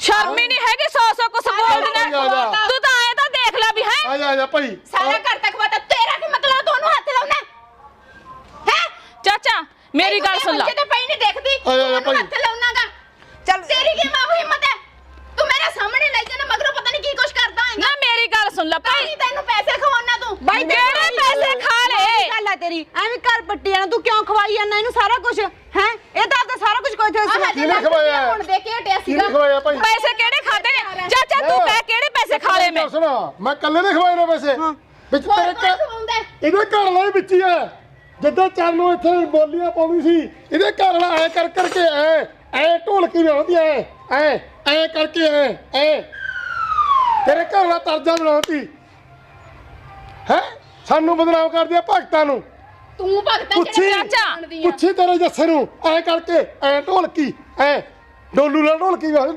ਸ਼ਰਮ ਹੀ ਨਹੀਂ ਹੈਗੀ ਸੌ ਸੌ ਕੁਛ ਬੋਲਦੀਆਂ ਆ ਜਾ। ਤੂੰ ਤਾਂ ਐ ਤਾਂ ਦੇਖ ਲੈ ਵੀ ਹੈ? ਆ ਜਾ ਆ ਜਾ ਭਾਈ। ਸਾਰਾ ਘਰ ਤੱਕ ਪਤਾ ਤੇਰਾ ਕੀ ਮਤਲਬ ਤੂੰ ਉਹਨੂੰ ਹੱਥ ਲਾਉਣਾ? ਹੈ? ਚਾਚਾ ਮੇਰੀ ਗੱਲ ਸੁਣ ਲੈ। ਤੇ ਪਈ ਨਹੀਂ ਦੇਖਦੀ ਆ ਜਾ, ਆ ਜਾ ਤੂੰ ਉਹਨੂੰ ਭਾਈ। ਹੱਥ ਲਾਉਣਾਗਾ। ਚੱਲ। ਤੇਰੀ ਕੀ ਮਾਂ ਹਿੰਮਤ ਹੈ? ਤੂੰ ਮੇਰੇ ਸਾਹਮਣੇ ਲੈ ਜਾਣਾ ਮਗਰੋਂ ਪਤਾ ਨਹੀਂ ਕੀ ਕੁਛ ਕਰਦਾ ਹੈ ਨਾ ਮੇਰੀ ਗੱਲ ਸੁਣ ਲੈ ਭਾਈ। ਭਾਈ ਤੈਨੂੰ ਪੈਸੇ ਖਵਾਉਣਾ ਤੂੰ। ਬਾਈ ਕਿਹੜੇ ਪੈਸੇ ਖਾ ਲਏ? ਗੱਲ ਹੈ ਤੇਰੀ ਐਵੇਂ ਘਰ ਪੱਟੀ ਜਾਣਾ ਤੂੰ ਕਿਉਂ ਖਵਾਈ ਜਾਂਦਾ ਇਹਨੂੰ ਸਾਰਾ ਕੁਝ ਹੈ ਇਹ ਤਾਂ ਆਪਦਾ ਸਾਰਾ ਕੁਝ ਕੋਈ ਆਹ ਤੇ ਹਜੇ ਕਿਹਨੇ ਖਵਾਇਆ? ਹੁਣ ਦੇ ਕੇ ਹਟਿਆ ਕਿਹਨੇ ਸੀਗਾ? ਖਵਾਇਆ ਭਾਈ? ਪੈਸੇ ਕਿਹੜੇ ਖਾਦੇ ਨੇ? ਚਾਚਾ ਤੂੰ ਕਹਿ ਕਿਹੜੇ ਪੈਸੇ ਖਾ ਲਏ ਮੈਂ? ਸੁਣਾ ਮੈਂ ਕੱਲੇ ਨੇ ਖਵਾਏ ਨੇ ਪੈਸੇ। ਵਿੱਚ ਤੇਰੇ ਘਰ? ਇਹਦੇ ਘਰ ਵਾਲਾ ਹੀ ਵਿੱਚ ਹੀ ਹੈ। ਜਿੱਦਾਂ ਚੱਲ ਨੂੰ ਇੱਥੇ ਬੋਲੀਆਂ ਪਾਉਂਦੀ ਸੀ ਇਹਦੇ ਘਰ ਵਾਲਾ ਐ ਕਰ ਕਰਕੇ ਐ ਐ ਢੋਲਕੀ ਬਣਾਉਂਦੀ ਐ ਐ ਐ ਕਰਕੇ ਐ ਐ। ਤੇਰੇ ਘਰ ਵਾਲਾ ਤਰਜਾ ਬਣਾਉਂਦੀ। ਹੈ? ਸਾਨੂੰ ਬਦਨਾਮ ਕਰਦੀ ਆ ਭਗਤਾਂ ਨੂੰ। ਤੂੰ ਭਗਤਾਂ ਪੁੱਛੀ ਜਿਹੜੇ ਚਾਚਾ। ਪੁੱਛੀ ਤੇਰੇ ਜੱਸੇ ਨੂੰ ਐ ਕਰਕੇ ਐ ਢੋਲਕੀ ਐ ਡੋਲੂ ਨਾਲ ਢੋਲਕੀ ਬਣਾਉਂਦੀ